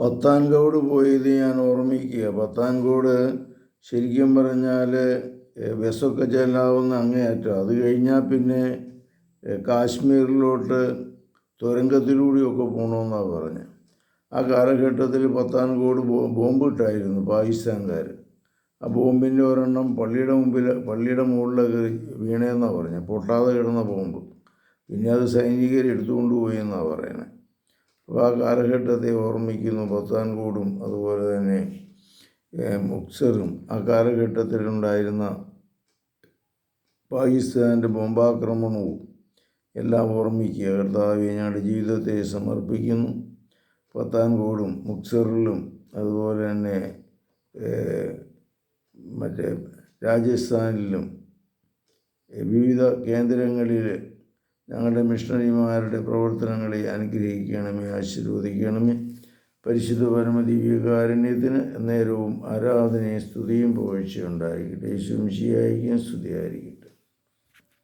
പത്താൻകോട് പോയത് ഞാൻ ഓർമ്മിക്കുക. പത്താൻകോട് ശരിക്കും പറഞ്ഞാൽ ബസ്സൊക്കെ ചെല്ലാവുന്ന അങ്ങേയറ്റം. അത് കഴിഞ്ഞാൽ പിന്നെ കാശ്മീരിലോട്ട് തുരങ്കത്തിലൂടെയൊക്കെ പോകണമെന്നാണ് പറഞ്ഞത്. ആ കാലഘട്ടത്തിൽ പത്താൻകോട് ബോംബിട്ടായിരുന്നു പാകിസ്ഥാൻകാർ. ആ ബോംബിന്റെ ഒരെണ്ണം പള്ളിയുടെ മുമ്പിൽ പള്ളിയുടെ മുകളിലൊക്കെ വീണേന്നാണ് പറഞ്ഞത്. പൊട്ടാതെ കിടന്ന ബോംബ്. പിന്നെ അത് സൈനികർ എടുത്തുകൊണ്ട് പോയി എന്നാണ് പറയുന്നത്. ആ കാലഘട്ടത്തെ ഓർമ്മിക്കുന്നു പത്താൻകൂടും അതുപോലെ തന്നെ മുക്സറും. ആ കാലഘട്ടത്തിലുണ്ടായിരുന്ന പാകിസ്ഥാന്റെ ബോംബാക്രമണവും എല്ലാം ഓർമ്മിക്കുക. കർത്താവ് ഞങ്ങളുടെ ജീവിതത്തെ സമർപ്പിക്കുന്നു. പത്താൻകോടും മുക്സറിലും അതുപോലെ തന്നെ മറ്റേ രാജസ്ഥാനിലും വിവിധ കേന്ദ്രങ്ങളിൽ ഞങ്ങളുടെ മിഷണറിമാരുടെ പ്രവർത്തനങ്ങളെ അനുഗ്രഹിക്കണമേ ആശീർവദിക്കണമേ. പരിശുദ്ധ പരമദിവ്യകാരുണ്യത്തിന് നേരവും ആരാധനയും സ്തുതിയും പുകഴ്ചയുണ്ടായിരിക്കട്ടെ. യേശും ശിയായിരിക്കും സ്തുതിയായിരിക്കും